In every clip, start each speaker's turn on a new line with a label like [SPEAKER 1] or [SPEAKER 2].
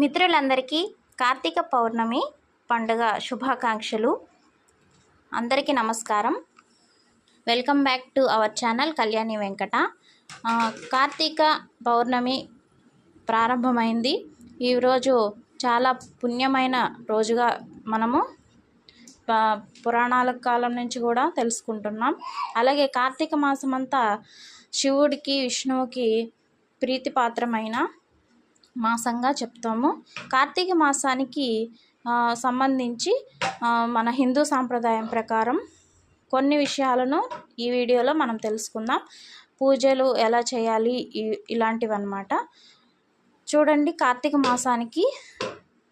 [SPEAKER 1] మిత్రులందరికీ కార్తీక పౌర్ణమి పండుగ శుభాకాంక్షలు. అందరికీ నమస్కారం. Welcome back to our channel Kalyani Venkata. Karthika Pournami ప్రారంభమైంది. ఈరోజు చాలా పుణ్యమైన రోజుగా మనము పురాణాల కాలం నుంచి కూడా తెలుసుకుంటున్నాం. అలాగే కార్తీక మాసం అంతా శివుడికి విష్ణువుకి ప్రీతిపాత్రమైన మాసంగా చెప్తాము. కార్తీక మాసానికి సంబంధించి మన హిందూ సాంప్రదాయం ప్రకారం కొన్ని విషయాలను ఈ వీడియోలో మనం తెలుసుకుందాం. పూజలు ఎలా చేయాలి? ఇలాంటివన్నమాట. చూడండి కార్తీక మాసానికి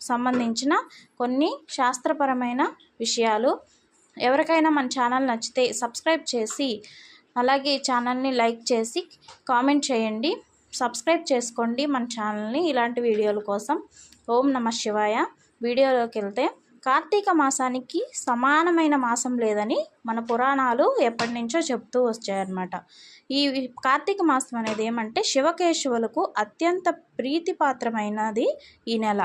[SPEAKER 1] సంబంధించిన కొన్ని శాస్త్రపరమైన విషయాలు. ఎవరికైనా మన ఛానల్ నచ్చితే సబ్స్క్రైబ్ చేసి అలాగే ఛానల్ని లైక్ చేసి కామెంట్ చేయండి. సబ్స్క్రైబ్ చేసుకోండి మన ఛానల్ని ఇలాంటి వీడియోల కోసం. ఓం నమ శివాయ. వీడియోలోకి వెళ్తే కార్తీక మాసానికి సమానమైన మాసం లేదని మన పురాణాలు ఎప్పటి నుంచో చెప్తూ వచ్చాయన్నమాట. ఈ కార్తీక మాసం అనేది ఏమంటే శివకేశవులకు అత్యంత ప్రీతిపాత్రమైనది ఈ నెల.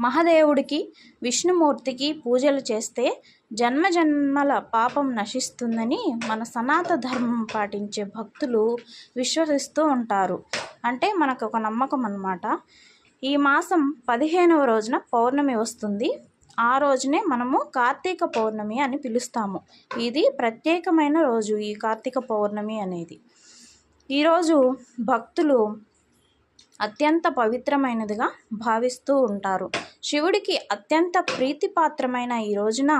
[SPEAKER 1] మహాదేవుడికి విష్ణుమూర్తికి పూజలు చేస్తే జన్మ జన్మల పాపం నశిస్తుందని మన సనాత ధర్మం పాటించే భక్తులు విశ్వసిస్తూ ఉంటారు. అంటే మనకు ఒక నమ్మకం అన్నమాట. ఈ మాసం పదిహేనవ రోజున పౌర్ణమి వస్తుంది. ఆ రోజునే మనము కార్తీక పౌర్ణమి అని పిలుస్తాము. ఇది ప్రత్యేకమైన రోజు ఈ కార్తీక పౌర్ణమి అనేది. ఈరోజు భక్తులు అత్యంత పవిత్రమైనదిగా భావిస్తూ ఉంటారు. శివుడికి అత్యంత ప్రీతిపాత్రమైన ఈ రోజున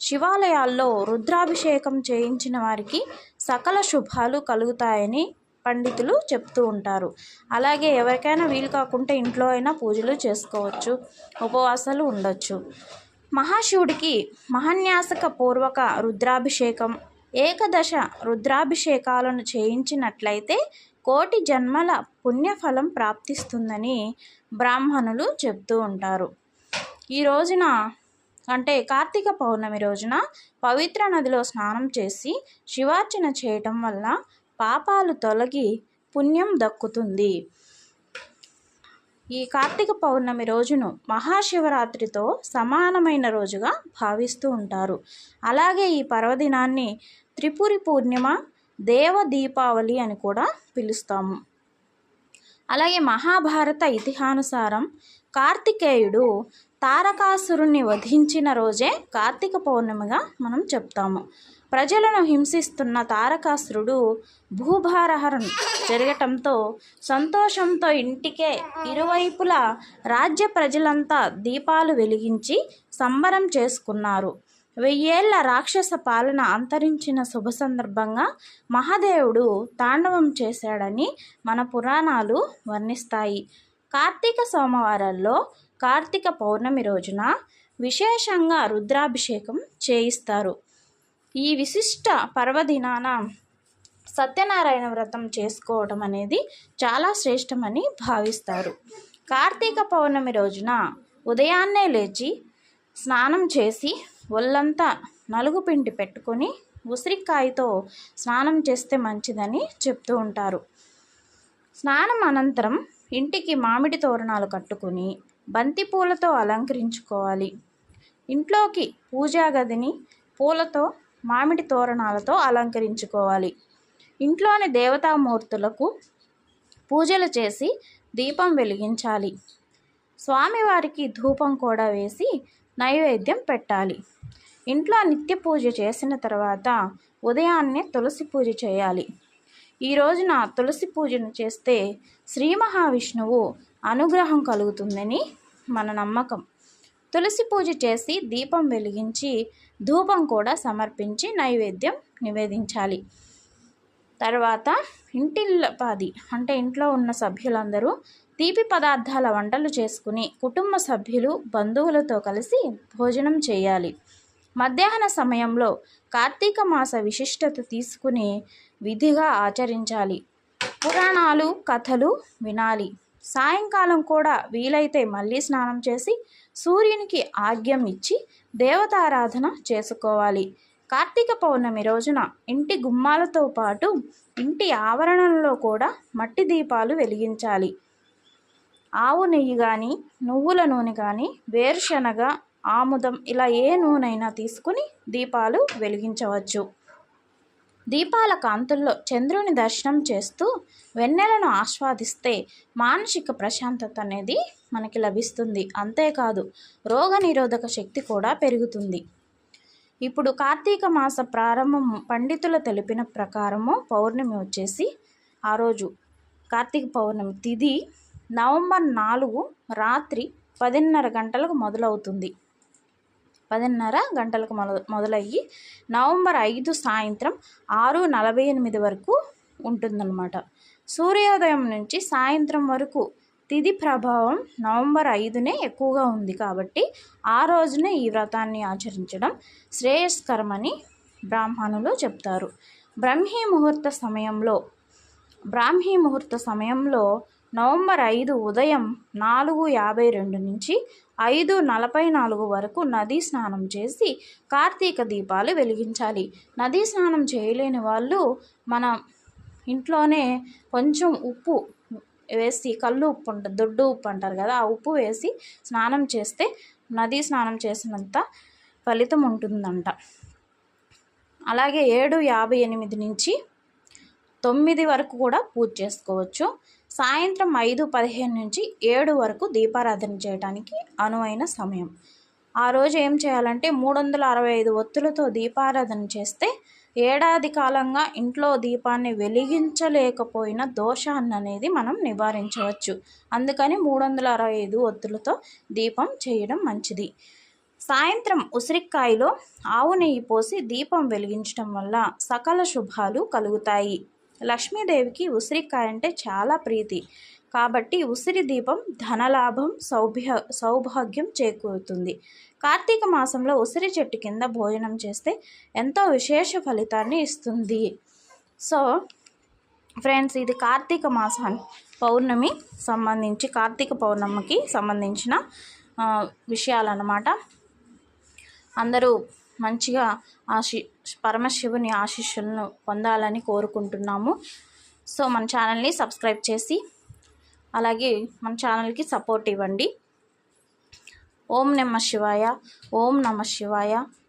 [SPEAKER 1] శివాలయాల్లో రుద్రాభిషేకం చేయించిన వారికి సకల శుభాలు కలుగుతాయని పండితులు చెప్తూ ఉంటారు. అలాగే ఎవరికైనా వీలు కాకుంటే ఇంట్లో అయినా పూజలు చేసుకోవచ్చు ఉపవాసాలు ఉండొచ్చు. మహాశివుడికి మహాన్యాసక పూర్వక రుద్రాభిషేకం ఏకదశ రుద్రాభిషేకాలను చేయించినట్లయితే కోటి జన్మల పుణ్యఫలం ప్రాప్తిస్తుందని బ్రాహ్మణులు చెప్తూ ఉంటారు. ఈ రోజున అంటే కార్తీక పౌర్ణమి రోజున పవిత్ర నదిలో స్నానం చేసి శివార్చన చేయటం వల్ల పాపాలు తొలగి పుణ్యం దక్కుతుంది. ఈ కార్తీక పౌర్ణమి రోజును మహాశివరాత్రితో సమానమైన రోజుగా భావిస్తూ ఉంటారు. అలాగే ఈ పర్వదినాన్ని త్రిపురి పూర్ణిమ దేవ దీపావళి అని కూడా పిలుస్తాము. అలాగే మహాభారత ఇతిహానుసారం కార్తికేయుడు తారకాసురుణ్ణి వధించిన రోజే కార్తీక పౌర్ణమిగా మనం చెప్తాము. ప్రజలను హింసిస్తున్న తారకాసురుడు భూభారహరం జరగటంతో సంతోషంతో ఇంటికే ఇరువైపులా రాజ్య ప్రజలంతా దీపాలు వెలిగించి సంబరం చేసుకున్నారు. వెయ్యేళ్ళ రాక్షస పాలన అంతరించిన శుభ సందర్భంగా మహాదేవుడు తాండవం చేశాడని మన పురాణాలు వర్ణిస్తాయి. కార్తీక సోమవారాల్లో కార్తీక పౌర్ణమి రోజున విశేషంగా రుద్రాభిషేకం చేయిస్తారు. ఈ విశిష్ట పర్వదినాన సత్యనారాయణ వ్రతం చేసుకోవడం అనేది చాలా శ్రేష్టమని భావిస్తారు. కార్తీక పౌర్ణమి రోజున ఉదయాన్నే లేచి స్నానం చేసి ఒళ్ళంతా నలుగు పిండి పెట్టుకొని ఉసిరికాయతో స్నానం చేస్తే మంచిదని చెప్తూ ఉంటారు. స్నానం అనంతరం ఇంటికి మామిడి తోరణాలు కట్టుకుని బంతి పూలతో అలంకరించుకోవాలి. ఇంట్లోకి పూజా గదిని పూలతో మామిడి తోరణాలతో అలంకరించుకోవాలి. ఇంట్లోని దేవతామూర్తులకు పూజలు చేసి దీపం వెలిగించాలి. స్వామివారికి ధూపం కూడా వేసి నైవేద్యం పెట్టాలి. ఇంట్లో నిత్య పూజ చేసిన తర్వాత ఉదయాన్నే తులసి పూజ చేయాలి. ఈ రోజున తులసి పూజను చేస్తే శ్రీ మహావిష్ణువు అనుగ్రహం కలుగుతుందని మన నమ్మకం. తులసి పూజ చేసి దీపం వెలిగించి ధూపం కూడా సమర్పించి నైవేద్యం నివేదించాలి. తర్వాత ఇంటిల్లపాది అంటే ఇంట్లో ఉన్న సభ్యులందరూ తీపి పదార్థాల వంటలు చేసుకుని కుటుంబ సభ్యులు బంధువులతో కలిసి భోజనం చేయాలి. మధ్యాహ్న సమయంలో కార్తీక మాస విశిష్టత తీసుకుని విధిగా ఆచరించాలి. పురాణాలు కథలు వినాలి. సాయంకాలం కూడా వీలైతే మళ్ళీ స్నానం చేసి సూర్యునికి ఆజ్ఞం ఇచ్చి దేవతారాధన చేసుకోవాలి. కార్తీక పౌర్ణమి రోజున ఇంటి గుమ్మాలతో పాటు ఇంటి ఆవరణలో కూడా మట్టి దీపాలు వెలిగించాలి. ఆవు నెయ్యి కానీ నువ్వుల నూనె కానీ వేరుశనగ ఆముదం ఇలా ఏ నూనెైనా తీసుకుని దీపాలు వెలిగించవచ్చు. దీపాల కాంతుల్లో చంద్రుని దర్శనం చేస్తూ వెన్నెలను ఆస్వాదిస్తే మానసిక ప్రశాంతత అనేది మనకి లభిస్తుంది. అంతేకాదు రోగనిరోధక శక్తి కూడా పెరుగుతుంది. ఇప్పుడు కార్తీక మాస ప్రారంభం పండితులు తెలిపిన ప్రకారము పౌర్ణమి వచ్చేసి ఆ రోజు కార్తీక పౌర్ణమి తిది నవంబర్ నాలుగు రాత్రి పదిన్నర గంటలకు మొదలవుతుంది. పదిన్నర గంటలకు మొద మొదలయ్యి నవంబర్ ఐదు సాయంత్రం ఆరు నలభై ఎనిమిది వరకు ఉంటుందన్నమాట. సూర్యోదయం నుంచి సాయంత్రం వరకు తిథి ప్రభావం నవంబర్ ఐదునే ఎక్కువగా ఉంది కాబట్టి ఆ రోజునే ఈ వ్రతాన్ని ఆచరించడం శ్రేయస్కరమని బ్రాహ్మణులు చెప్తారు. బ్రహ్మీ ముహూర్త సమయంలో బ్రాహ్మీ ముహూర్త సమయంలో నవంబర్ ఐదు ఉదయం నాలుగు యాభై రెండు నుంచి ఐదు నలభై నాలుగు వరకు నదీ స్నానం చేసి కార్తీక దీపాలు వెలిగించాలి. నదీ స్నానం చేయలేని వాళ్ళు మన ఇంట్లోనే కొంచెం ఉప్పు వేసి కళ్ళు ఉప్పు ఉంటుంది దొడ్డు ఉప్పు అంటారు కదా ఆ ఉప్పు వేసి స్నానం చేస్తే నదీ స్నానం చేసినంత ఫలితం ఉంటుందంట. అలాగే ఏడు యాభై ఎనిమిది నుంచి తొమ్మిది వరకు కూడా పూజ చేసుకోవచ్చు. సాయంత్రం ఐదు పదిహేను నుంచి ఏడు వరకు దీపారాధన చేయడానికి అనువైన సమయం. ఆ రోజు ఏం చేయాలంటే మూడు వందల అరవై ఐదు ఒత్తులతో దీపారాధన చేస్తే ఏడాది కాలంగా ఇంట్లో దీపాన్ని వెలిగించలేకపోయిన దోషాన్ని అనేది మనం నివారించవచ్చు. అందుకని మూడు వందల అరవై ఐదు ఒత్తులతో దీపం చేయడం మంచిది. సాయంత్రం ఉసిరికాయలో ఆవు నెయ్యి పోసి దీపం వెలిగించడం వల్ల సకల శుభాలు కలుగుతాయి. లక్ష్మీదేవికి ఉసిరికాయ అంటే చాలా ప్రీతి. కాబట్టి ఉసిరి దీపం ధనలాభం సౌభ్య సౌభాగ్యం చేకూరుతుంది. కార్తీక మాసంలో ఉసిరి చెట్టు కింద భోజనం చేస్తే ఎంతో విశేష ఫలితాన్ని ఇస్తుంది. సో ఫ్రెండ్స్ ఇది కార్తీక మాసం పౌర్ణమి సంబంధించి కార్తీక పౌర్ణమికి సంబంధించిన విషయాలన్నమాట. అందరూ మంచిగా ఆశి పరమశివుని ఆశీస్సులను పొందాలని కోరుకుంటున్నాము. సో మన ఛానల్ని సబ్స్క్రైబ్ చేసి అలాగే మన ఛానల్కి సపోర్ట్ ఇవ్వండి. ఓం నమ శివాయ ఓం నమ శివాయ.